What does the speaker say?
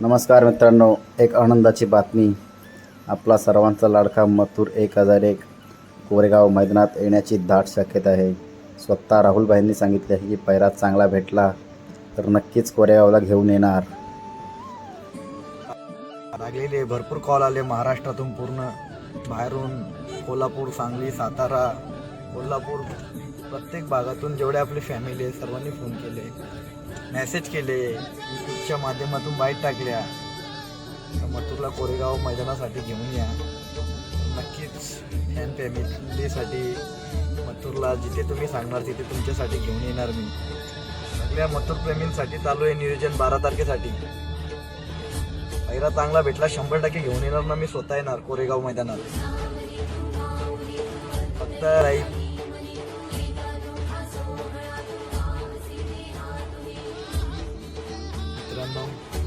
नमस्कार मित्रांनो एक आनंदाची बातमी. आपला सर्वांचा लाडका मथुर एक हजार एक कोरेगाव मैदानात येण्याची दाट शक्यता आहे. स्वतः राहुलभाईंनी सांगितले आहे की पैरा चांगला भेटला तर नक्कीच कोरेगावला घेऊन येणार. लागलेले भरपूर कॉल आले महाराष्ट्रातून पूर्ण. बाहेरून कोल्हापूर सांगली सातारा कोल्हापूर प्रत्येक भागातून जेवढे आपली फॅमिली आहे सर्वांनी फोन केले. मेसेज केले. यूट्यूबच्या माध्यमातून बाईट टाकल्या. तर मथुरला कोरेगाव मैदानासाठी घेऊन या. नक्कीच फॅन फॅमिलीसाठी मथुरला जिथे तुम्ही सांगणार तिथे तुमच्यासाठी घेऊन येणार मी. सगळ्या मथुरप्रेमींसाठी चालू आहे नियोजन बारा तारखेसाठी. पहिला चांगला भेटला शंभर टक्के घेऊन येणार ना मी स्वतः येणार कोरेगाव मैदानात. फक्त राहील London.